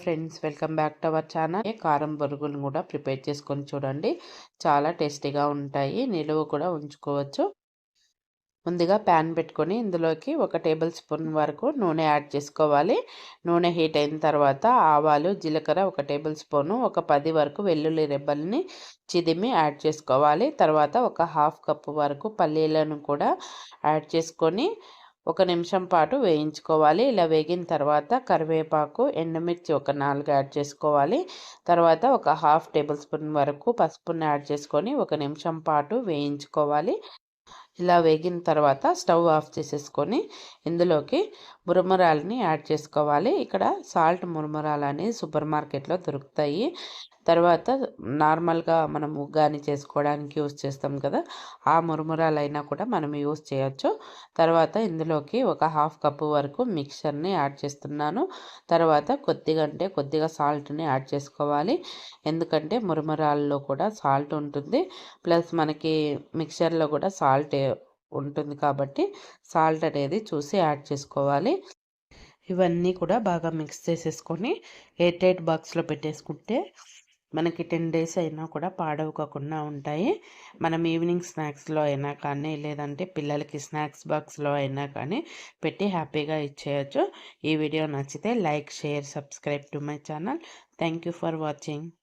Friends welcome back to our channel. కారం బొరుగులు కూడా ప్రిపేర్ చేసుకొని చూడండి. చాలా టేస్టీగా ఉంటాయి. నిలువ కూడా ఉంచుకోవచ్చు. ముందుగా ప్యాన్ పెట్టుకొని ఇందులోకి ఒక టేబుల్ స్పూన్ వరకు నూనె యాడ్ చేసుకోవాలి. నూనె హీట్ అయిన తర్వాత ఆవాలు జీలకర్ర ఒక టేబుల్ స్పూను ఒక పది వరకు వెల్లుల్లి రెబ్బల్ని చిదిమి యాడ్ చేసుకోవాలి. తర్వాత ఒక హాఫ్ కప్పు వరకు పల్లీలను కూడా యాడ్ చేసుకొని ఒక నిమిషం పాటు వేయించుకోవాలి. ఇలా వేగిన తర్వాత కరివేపాకు ఎండుమిర్చి ఒక నాలుగు యాడ్ చేసుకోవాలి. తర్వాత ఒక హాఫ్ టేబుల్ స్పూన్ వరకు పసుపుని యాడ్ చేసుకొని ఒక నిమిషం పాటు వేయించుకోవాలి. ఇలా వేగిన తర్వాత స్టవ్ ఆఫ్ చేసేసుకొని ఇందులోకి మురమరాలని యాడ్ చేసుకోవాలి. ఇక్కడ సాల్ట్ మురమరాలు అనేవి సూపర్ మార్కెట్లో దొరుకుతాయి. తర్వాత నార్మల్గా మనం ఉగ్గాని చేసుకోవడానికి యూస్ చేస్తాం కదా! ఆ మురుమురాలు అయినా కూడా మనం యూస్ చేయొచ్చు. తర్వాత ఇందులోకి ఒక హాఫ్ కప్పు వరకు మిక్చర్ని యాడ్ చేస్తున్నాను. తర్వాత కొద్దిగా అంటే కొద్దిగా సాల్ట్ని యాడ్ చేసుకోవాలి. ఎందుకంటే మురమురాల్లో కూడా సాల్ట్ ఉంటుంది. ప్లస్ మనకి మిక్చర్లో కూడా సాల్ట్ ఉంటుంది కాబట్టి సాల్ట్ అనేది చూసి యాడ్ చేసుకోవాలి. ఇవన్నీ కూడా బాగా మిక్స్ చేసేసుకొని ఎయిట్ ఎయిట్ బాక్స్లో పెట్టేసుకుంటే మనకి టెన్ డేస్ అయినా కూడా పాడవకుండా ఉంటాయి. మనం ఈవినింగ్ స్నాక్స్లో అయినా కానీ లేదంటే పిల్లలకి స్నాక్స్ బాక్స్లో అయినా కానీ పెట్టి హ్యాపీగా ఇచ్చేయచ్చు. ఈ వీడియో నచ్చితే like share subscribe to my channel. Thank for watching.